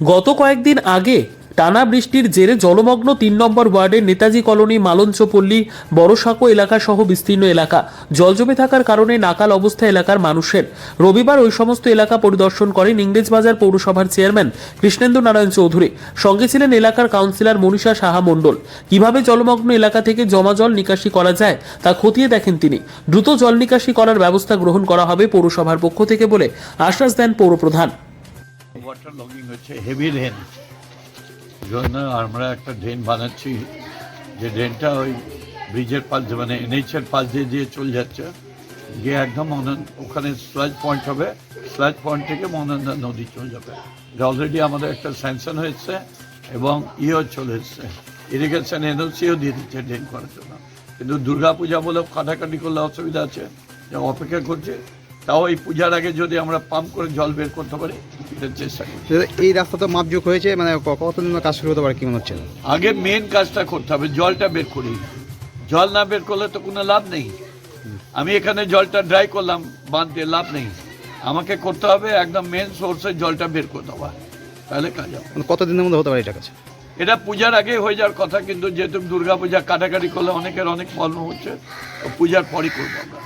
গত কয়েকদিন আগে টানা বৃষ্টির জেরে জলমগ্ন তিন নম্বর ওয়ার্ডের নেতাজি কলোনি মালঞ্চপল্লী বড়সাঁকো এলাকা সহ বিস্তীর্ণ এলাকা। জল জমে থাকার কারণে নাকাল অবস্থা এলাকার মানুষের। রবিবার ওই সমস্ত এলাকা পরিদর্শন করেন ইংরেজবাজার পৌরসভার চেয়ারম্যান কৃষ্ণেন্দু নারায়ণ চৌধুরী। সঙ্গে ছিলেন এলাকার কাউন্সিলর মনীষা সাহা মণ্ডল। কীভাবে জলমগ্ন এলাকা থেকে জমা জল নিকাশি করা যায় তা খতিয়ে দেখেন তিনি। দ্রুত জল নিকাশি করার ব্যবস্থা গ্রহণ করা হবে পৌরসভার পক্ষ থেকে বলে আশ্বাস দেন পৌরপ্রধান। ওয়াটার লগিং হচ্ছে হেভি রেন জন্য আমরা একটা ড্রেন বানাচ্ছি। যে ড্রেনটা ওই ব্রিজের পাশ দিয়ে মানে এনএইচের পাশ দিয়ে দিয়ে চলে যাচ্ছে। গিয়ে একদম ওখানে স্লাজ পয়েন্ট হবে। স্লাজ পয়েন্ট থেকে মনন্দা নদী চলে যাবে। অলরেডি আমাদের একটা স্যাংশন হয়েছে এবং ইও চলে এসছে। ইরিগেশন এনওসিও দিয়ে দিচ্ছে ড্রেন করার জন্য। কিন্তু দুর্গা পূজা বলে কাটাকাটি করলে অসুবিধা আছে। যে অপেক্ষা করছে তাও এই পূজার আগে যদি আমরা পাম্প করে জল বের করতে পারি এটার চেষ্টা করি। এই রাস্তা তো মাপযোগ হয়েছে? মানে কতদিন কাজ শুরু হতে পারে কি মনে হচ্ছে? আগে মেন কাজটা করতে হবে জলটা বের করি। জল না বের করলে তো কোনো লাভ নেই। আমি এখানে জলটা ড্রাই করলাম বাঁধতে লাভ নেই। আমাকে করতে হবে একদম মেন সোর্সের জলটা বের করতে হবে তাহলে কাজ হবে। মানে কতদিনের মধ্যে হতে পারে এটা কাছে এটা পূজার আগে হয়ে যাওয়ার কথা কিন্তু যেহেতু দুর্গা পূজা কাটাকাটি করলে অনেকের অনেক প্রবলেম হচ্ছে পূজার পরই করব আমরা।